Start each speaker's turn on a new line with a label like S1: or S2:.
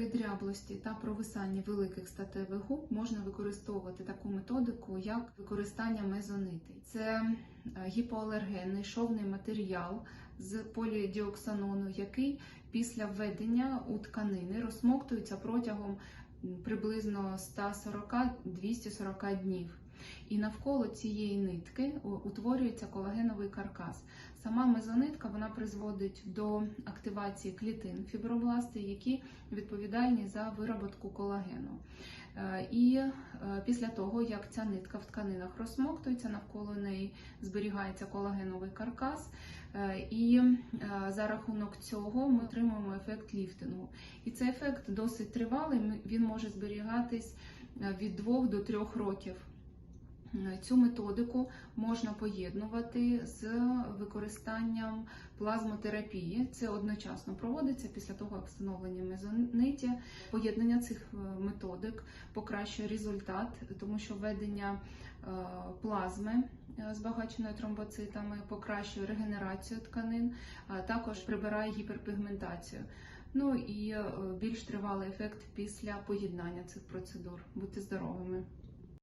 S1: при дряблості та провисанні великих статевих губ можна використовувати таку методику, як використання мезонити. Це е, гіпоалергенний шовний матеріал з полідіоксанону, який після введення у тканини розсмоктується протягом приблизно 140-240 днів. І навколо цієї нитки утворюється колагеновий каркас. Сама мезонитка вона призводить до активації клітин фібробласти, які відповідальні за вироботку колагену. Е, І е, після того, як ця нитка в тканинах розсмоктується, навколо неї зберігається колагеновий каркас, е, і за рахунок цього ми отримуємо ефект ліфтингу. І цей ефект досить тривалий, він може зберігатись від 2 до 3 років. Е, Цю методику можна поєднувати з використанням плазмотерапії. Це одночасно проводиться після того, як встановлені мезониті. Поєднання цих е, методик покращує результат, тому що введення е, плазми збагаченої тромбоцитами покращує регенерацію тканин, а також прибирає гіперпігментацію. Ну і більш тривалий ефект після поєднання цих процедур. Будьте здоровими!